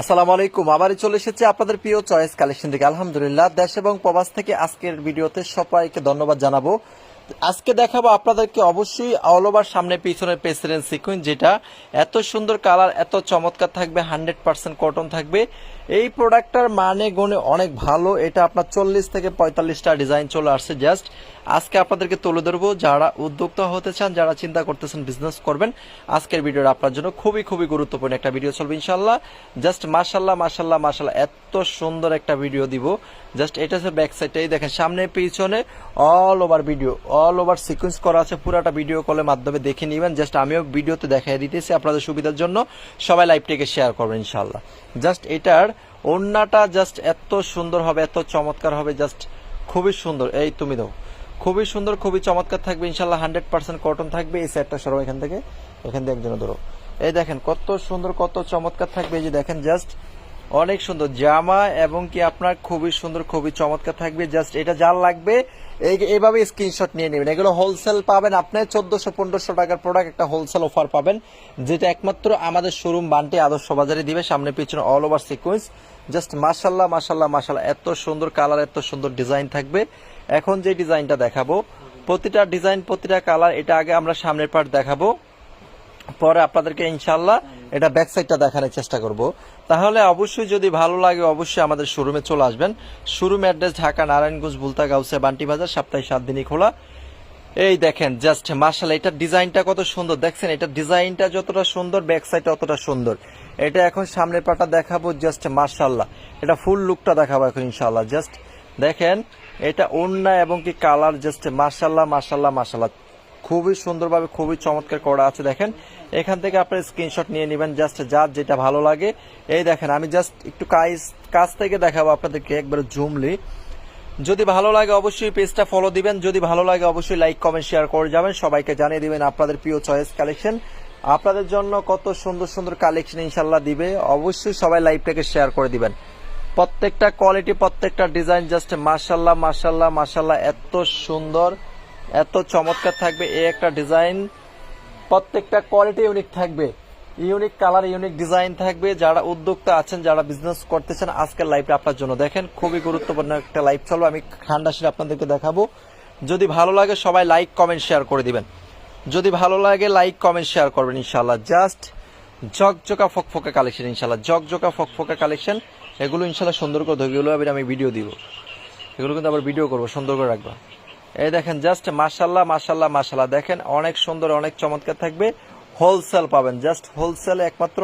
আসসালামু আলাইকুম। আবারই চলে এসেছে আপনাদের প্রিয় চয়েস কালেকশন থেকে। আলহামদুলিল্লাহ, দেশ এবং প্রবাস থেকে আজকের ভিডিওতে সবাইকে ধন্যবাদ জানাব। আজকে দেখাবো আপনাদেরকে অবশ্যই অল ওভার সামনে পিছনের প্রেসিডেন্ট সিকুইন যেটা এত সুন্দর কালার এত চমৎকার থাকবে হান্ড্রেড পার্সেন্ট কটন থাকবে। এই প্রোডাক্টটার মানে গুণে অনেক ভালো। এটা আপনার চল্লিশ থেকে পঁয়তাল্লিশটা ডিজাইন চলে আসছে। জাস্ট আজকে আপনাদেরকে তুলে ধরবো। যারা উদ্যোক্তা হতে চান, যারা চিন্তা করতেছেন বিজনেস করবেন, আজকের ভিডিওটা আপনার জন্য খুবই খুবই গুরুত্বপূর্ণ একটা ভিডিও চলবে ইনশাল্লাহ জাস্ট মাশাল্লাহ মাশাল্লাহ মাশাল্লাহ এত সুন্দর একটা ভিডিও দিব। জাস্ট এটা হচ্ছে ব্যাক সাইডটাই দেখেন, সামনে, পিছনে all over video all over sequence করা আছে, পুরাটা ভিডিও কলের মাধ্যমে দেখে নেবেন। জাস্ট আমিও ভিডিওতে দেখাই দিতেছি আপনাদের সুবিধার জন্য। সবাই লাইভটিকে শেয়ার করবেন ইনশাল্লাহ জাস্ট এটার ওড়নাটা জাস্ট এত সুন্দর হবে, এত চমৎকার হবে জাস্ট খুবই সুন্দর। এই তুমি দাও। খুবই সুন্দর, খুবই চমৎকার থাকবে ইনশাল্লাহ হান্ড্রেড পার্সেন্ট কটন থাকবে। এই সেটটা সরো এখান থেকে। এখান থেকে একজনে ধরো। এই দেখেন, কত সুন্দর, কত চমৎকার থাকবে। এই যে দেখেন জাস্ট অনেক সুন্দর। জামা এবং কি আপনার খুবই সুন্দর, খুবই চমৎকার থাকবে। জাস্ট এটা যার লাগবে এইভাবে স্ক্রিনশট নিয়ে নেবেন। এগুলো হোলসেল পাবেন আপনি। চোদ্দশো, পনেরোশো টাকার প্রোডাক্ট একটা হোলসেল অফার পাবেন, যেটা একমাত্র আমাদের শোরুম বান্টি আদর্শ বাজারে দিবে, সামনে পিছনে অল ওভার সিকোয়েন্স জাস্ট মাসাল্লাহ মাসাল্লাহ মাসাল্লাহ এত সুন্দর কালার এত সুন্দর ডিজাইন থাকবে। এখন যে ডিজাইনটা দেখাবো, প্রতিটা ডিজাইন প্রতিটা কালার এটা আগে আমরা সামনের পার্ট দেখাবো। পরে আপনাদেরকে ইনশাল্লাহ এটা ব্যাক সাইডটা দেখানোর চেষ্টা করব। তাহলে অবশ্যই যদি ভালো লাগে, অবশ্যই আমাদের শোরুমে চলে আসবেন। শোরুম অ্যাড্রেস ঢাকা নারায়ণগঞ্জ, বুলতা গাউসে বান্টি বাজার সপ্তাহে সাত দিনই খোলা। এই দেখেন জাস্ট মার্শাল এটার ডিজাইনটা কত সুন্দর। দেখছেন এটা ডিজাইনটা যতটা সুন্দর ব্যাক সাইড অতটা সুন্দর। এটা এখন সামনের পাটা দেখাবো জাস্ট মার্শাল্লাহ এটা ফুল লুকটা দেখাবো এখন ইনশাল্লাহ জাস্ট দেখেন, এটা ওন্না এবং কি কালার জাস্ট মার্শাল্লাহ মার্শাল্লাহ মার্শাল্লাহ খুবই সুন্দরভাবে খুবই চমৎকার করা আছে, দেখেন। এখান থেকে আপনার স্ক্রিনশট নিয়ে নেবেন জাস্ট যার যেটা ভালো লাগে। এই দেখেন, আমি জাস্ট একটু কাজ কাছ থেকে দেখাবো আপনাদেরকে একবার জুমলি যদি ভালো লাগে অবশ্যই পেজটা ফলো দিবেন, যদি ভালো লাগে অবশ্যই লাইক কমেন্ট শেয়ার করে যাবেন। সবাইকে জানিয়ে দিবেন আপনাদের প্রিয় চয়েস কালেকশন আপনাদের জন্য কত সুন্দর সুন্দর কালেকশন ইনশাল্লাহ দিবে। অবশ্যই সবাই লাইভটাকে শেয়ার করে দিবেন। প্রত্যেকটা কোয়ালিটি প্রত্যেকটা ডিজাইন জাস্ট মার্শাল্লাহ মার্শাল্লাহ মার্শাল্লাহ এত সুন্দর। এত চমৎকার থাকবে। এই একটা ডিজাইন প্রত্যেকটা কোয়ালিটি ইউনিক থাকবে। ইউনিক কালার ইউনিক ডিজাইন থাকবে। যারা উদ্যোক্তা আছেন, যারা বিজনেস করতেছেন, আজকের লাইভটা আপনার জন্য। দেখেন, খুবই গুরুত্বপূর্ণ একটা লাইভ চলবে আমি ঠান্ডা শিরে আপনাদেরকে দেখাবো। যদি ভালো লাগে, সবাই লাইক কমেন্ট শেয়ার করে দিবেন। যদি ভালো লাগে লাইক কমেন্ট শেয়ার করবেন ইনশাল্লাহ জাস্ট জকজকা ফকফকা কালেকশন ইনশাল্লাহ জকজকা ফকফকা কালেকশন এগুলো ইনশাল্লাহ সুন্দর করে ধরবে। আমি ভিডিও দিব। এগুলো কিন্তু আবার ভিডিও করব, সুন্দর করে রাখবা। এই দেখেন জাস্ট মাসাল্লাহ মাসাল্লাহ মাসাল্লাহ দেখেন, অনেক সুন্দর, অনেক চমৎকার থাকবে। হোলসেল পাবেন জাস্ট হোলসেল একমাত্র